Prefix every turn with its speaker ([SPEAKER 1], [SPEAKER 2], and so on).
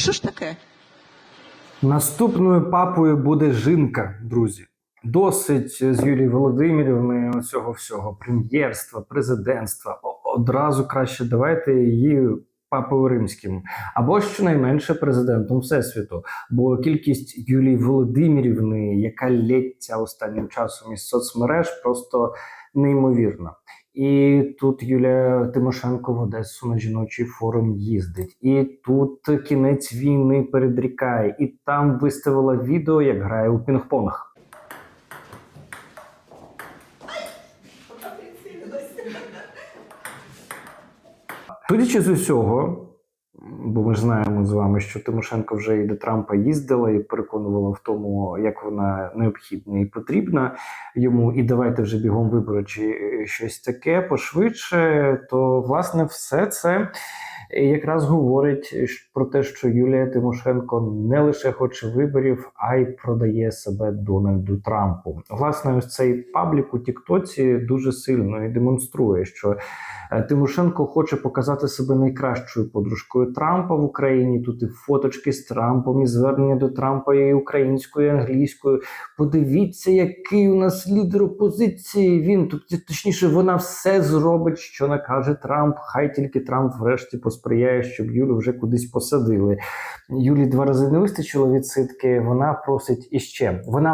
[SPEAKER 1] Що ж таке?
[SPEAKER 2] Наступною папою буде жінка, друзі. Досить з Юлією Володимирівною цього всього прем'єрства, президентства. Одразу краще давайте її папою римським, або щонайменше президентом Всесвіту. Бо кількість Юлії Володимирівни, яка лється останнім часом із соцмереж, просто неймовірна. І тут Юлія Тимошенко в Одесу на жіночий форум їздить. І тут кінець війни передрікає, і там виставила відео, як грає у пінг-понг. Судячи з усього, бо ми знаємо з вами, що Тимошенко вже і до Трампа їздила і переконувала в тому, як вона необхідна і потрібна йому, і давайте вже бігом вибори чи е, щось таке пошвидше. То власне все це якраз говорить про те, що Юлія Тимошенко не лише хоче виборів, а й продає себе Дональду Трампу. Власне, ось цей паблік у Тіктоці дуже сильно і демонструє, що е, Тимошенко хоче показати себе найкращою подружкою Трампа в Україні. Тут і фоточки з Трампом, і звернення до Трампа і українською, і англійською. Подивіться, який у нас лідер опозиції. Він тобто, точніше, вона все зробить, що накаже Трамп. Хай тільки Трамп врешті посприяє, щоб Юлю вже кудись посадили. Юлі два рази не вистачило відсидки. Вона просить іще. Вона